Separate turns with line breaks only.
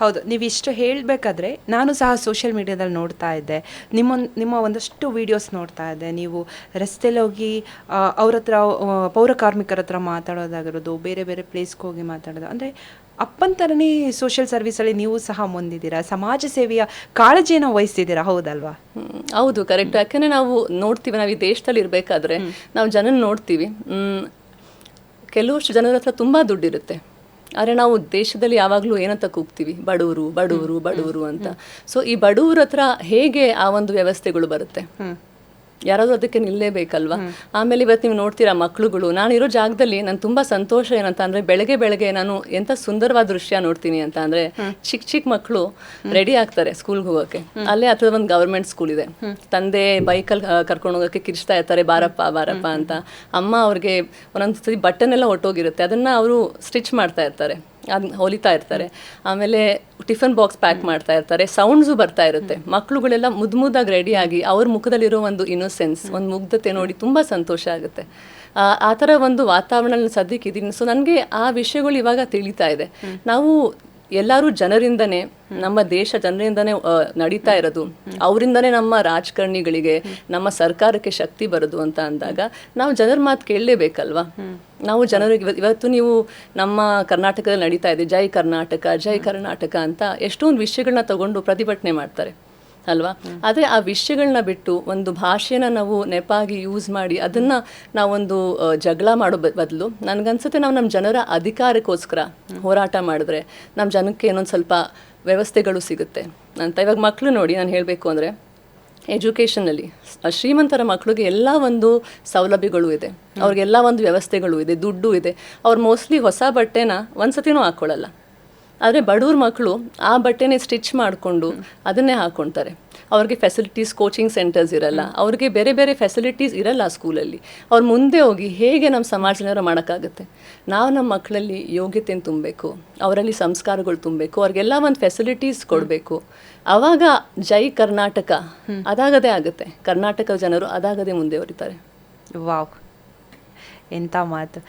ಹೌದು ನೀವು ಇಷ್ಟು ಹೇಳಬೇಕಾದ್ರೆ ನಾನು ಸಹ ಸೋಷಿಯಲ್ ಮೀಡಿಯಾದಲ್ಲಿ ನೋಡ್ತಾ ಇದ್ದೆ. ನಿಮ್ಮ ನಿಮ್ಮ ಒಂದಷ್ಟು ವೀಡಿಯೋಸ್ ನೋಡ್ತಾ ಇದ್ದೆ. ನೀವು ರಸ್ತೆಯಲ್ಲಿ ಹೋಗಿ ಅವ್ರ ಹತ್ರ ಪೌರ ಕಾರ್ಮಿಕರ ಹತ್ರ ಮಾತಾಡೋದಾಗಿರೋದು ಬೇರೆ ಬೇರೆ ಪ್ಲೇಸ್ಗೆ ಹೋಗಿ ಮಾತಾಡೋದು. ಅಂದರೆ ಅಪ್ಪನ ಥರನೇ ಸೋಷಿಯಲ್ ಸರ್ವಿಸಲ್ಲಿ ನೀವು ಸಹ ಮುಂದಿದ್ದೀರಾ? ಸಮಾಜ ಸೇವೆಯ ಕಾಳಜಿಯನ್ನು ವಹಿಸ್ತಿದ್ದೀರಾ? ಹೌದಲ್ವಾ?
ಹೌದು ಕರೆಕ್ಟ್ ಯಾಕೆಂದರೆ ನಾವು ನೋಡ್ತೀವಿ ನಾವು ಈ ದೇಶದಲ್ಲಿ ಇರಬೇಕಾದ್ರೆ ನಾವು ಜನನ ನೋಡ್ತೀವಿ. ಕೆಲವಷ್ಟು ಜನರ ಹತ್ರ ತುಂಬ ದುಡ್ಡಿರುತ್ತೆ. ಆದರೆ ನಾವು ದೇಶದಲ್ಲಿ ಯಾವಾಗಲೂ ಏನಂತ ಕೂಗ್ತೀವಿ? ಬಡವರು ಬಡವರು ಬಡವರು ಅಂತ. ಸೊ ಈ ಬಡವ್ರ ಹತ್ರ ಹೇಗೆ ಆ ಒಂದು ವ್ಯವಸ್ಥೆಗಳು ಬರುತ್ತೆ? ಯಾರಾದರೂ ಅದಕ್ಕೆ ನಿಲ್ಲಲೇಬೇಕಲ್ವಾ ಆಮೇಲೆ ಇವತ್ತು ನೀವು ನೋಡ್ತೀರಾ ಮಕ್ಳುಗಳು. ನಾನು ಇರೋ ಜಾಗದಲ್ಲಿ ನಾನು ತುಂಬಾ ಸಂತೋಷ ಏನಂತ ಅಂದರೆ ಬೆಳಗ್ಗೆ ಬೆಳಗ್ಗೆ ನಾನು ಎಂತ ಸುಂದರವಾದ ದೃಶ್ಯ ನೋಡ್ತೀನಿ ಅಂತ ಅಂದರೆ ಚಿಕ್ಕ ಚಿಕ್ಕ ಮಕ್ಕಳು ರೆಡಿ ಆಗ್ತಾರೆ ಸ್ಕೂಲ್ಗೆ ಹೋಗೋಕೆ. ಅಲ್ಲೇ ಹತ್ರದ ಒಂದು ಗೌರ್ಮೆಂಟ್ ಸ್ಕೂಲ್ ಇದೆ. ತಂದೆ ಬೈಕಲ್ಲಿ ಕರ್ಕೊಂಡು ಹೋಗೋಕ್ಕೆ ಕಿರ್ಚ್ತಾ ಇರ್ತಾರೆ, ಬಾರಪ್ಪ ಬಾರಪ್ಪ ಅಂತ. ಅಮ್ಮ ಅವ್ರಿಗೆ ಒಂದೊಂದು ಸತಿ ಬಟನ್ ಹೊಟ್ಟೋಗಿರುತ್ತೆ ಅದನ್ನ ಅವರು ಸ್ಟಿಚ್ ಮಾಡ್ತಾ ಇರ್ತಾರೆ. ಅದನ್ನ ಹೊಲಿತಾ ಇರ್ತಾರೆ. ಆಮೇಲೆ ಟಿಫನ್ ಬಾಕ್ಸ್ ಪ್ಯಾಕ್ ಮಾಡ್ತಾ ಇರ್ತಾರೆ. ಸೌಂಡ್ಸು ಬರ್ತಾ ಇರುತ್ತೆ. ಮಕ್ಳುಗಳೆಲ್ಲ ಮುದ್ದು ಮುದ್ದಾಗಿ ರೆಡಿಯಾಗಿ ಅವ್ರ ಮುಖದಲ್ಲಿರೋ ಒಂದು ಇನ್ನೋಸೆನ್ಸ್ ಒಂದು ಮುಗ್ಧತೆ ನೋಡಿ ತುಂಬ ಸಂತೋಷ ಆಗುತ್ತೆ. ಆ ಥರ ಒಂದು ವಾತಾವರಣ ಸದ್ಯಕ್ಕಿದ್ದೀನಿ ಸೊ ನನಗೆ ಆ ವಿಷಯಗಳು ಇವಾಗ ತಿಳಿತಾ ಇದೆ. ನಾವು ಎಲ್ಲರೂ ಜನರಿಂದನೇ, ನಮ್ಮ ದೇಶ ಜನರಿಂದನೇ ನಡೀತಾ ಇರೋದು. ಅವರಿಂದನೇ ನಮ್ಮ ರಾಜಕಾರಣಿಗಳಿಗೆ, ನಮ್ಮ ಸರ್ಕಾರಕ್ಕೆ ಶಕ್ತಿ ಬರೋದು ಅಂತ ಅಂದಾಗ ನಾವು ಜನರ ಮಾತು ಕೇಳಲೇಬೇಕಲ್ವಾ? ನಾವು ಜನರಿಗೆ ಇವ- ಇವತ್ತು ನೀವು ನಮ್ಮ ಕರ್ನಾಟಕದಲ್ಲಿ ನಡೀತಾ ಇದೆ, ಜೈ ಕರ್ನಾಟಕ ಜೈ ಕರ್ನಾಟಕ ಅಂತ ಎಷ್ಟೊಂದು ವಿಷಯಗಳನ್ನ ತಗೊಂಡು ಪ್ರತಿಭಟನೆ ಮಾಡ್ತಾರೆ. ಅಲ್ವಾ? ಆದರೆ ಆ ವಿಷಯಗಳನ್ನ ಬಿಟ್ಟು ಒಂದು ಭಾಷೆನ ನಾವು ನೆಪಾಗಿ ಯೂಸ್ ಮಾಡಿ ಅದನ್ನು ನಾವೊಂದು ಜಗಳ ಮಾಡೋ ಬದಲು ನನಗನ್ಸುತ್ತೆ ನಾವು ನಮ್ಮ ಜನರ ಅಧಿಕಾರಕ್ಕೋಸ್ಕರ ಹೋರಾಟ ಮಾಡಿದ್ರೆ ನಮ್ಮ ಜನಕ್ಕೆ ಏನೊಂದು ಸ್ವಲ್ಪ ವ್ಯವಸ್ಥೆಗಳು ಸಿಗುತ್ತೆ. ಅಂತ ಇವಾಗ ಮಕ್ಕಳು ನೋಡಿ ನಾನು ಹೇಳಬೇಕು ಅಂದರೆ ಎಜುಕೇಷನಲ್ಲಿ ಶ್ರೀಮಂತರ ಮಕ್ಕಳಿಗೆ ಎಲ್ಲ ಒಂದು ಸೌಲಭ್ಯಗಳು ಇದೆ. ಅವ್ರಿಗೆಲ್ಲ ಒಂದು ವ್ಯವಸ್ಥೆಗಳು ಇದೆ, ದುಡ್ಡು ಇದೆ. ಅವ್ರು ಮೋಸ್ಟ್ಲಿ ಹೊಸ ಬಟ್ಟೆನ ಒಂದ್ಸತಿನೂ ಹಾಕ್ಕೊಳ್ಳಲ್ಲ ಆದರೆ ಬಡವ್ರ ಮಕ್ಕಳು ಆ ಬಟ್ಟೆನೇ ಸ್ಟಿಚ್ ಮಾಡಿಕೊಂಡು ಅದನ್ನೇ ಹಾಕ್ಕೊಳ್ತಾರೆ ಅವ್ರಿಗೆ ಫೆಸಿಲಿಟೀಸ್ ಕೋಚಿಂಗ್ ಸೆಂಟರ್ಸ್ ಇರಲ್ಲ. ಅವ್ರಿಗೆ ಬೇರೆ ಬೇರೆ ಫೆಸಿಲಿಟೀಸ್ ಇರಲ್ಲ ಆ ಸ್ಕೂಲಲ್ಲಿ ಅವ್ರು ಮುಂದೆ ಹೋಗಿ ಹೇಗೆ ನಮ್ಮ ಸಮಾಜದವರ ಮಾಡೋಕ್ಕಾಗುತ್ತೆ? ನಾವು ನಮ್ಮ ಮಕ್ಕಳಲ್ಲಿ ಯೋಗ್ಯತೆಯನ್ನು ತುಂಬಬೇಕು ಅವರಲ್ಲಿ ಸಂಸ್ಕಾರಗಳು ತುಂಬಬೇಕು ಅವ್ರಿಗೆಲ್ಲ ಒಂದು ಫೆಸಿಲಿಟೀಸ್ ಕೊಡಬೇಕು. ಆವಾಗ ಜೈ ಕರ್ನಾಟಕ ಅದಾಗದೇ ಆಗುತ್ತೆ. ಕರ್ನಾಟಕ ಜನರು ಅದಾಗದೇ ಮುಂದೆ ಹೊರಿತಾರೆ.
ವಾವ್. ಎಂಥ ಮಾತು.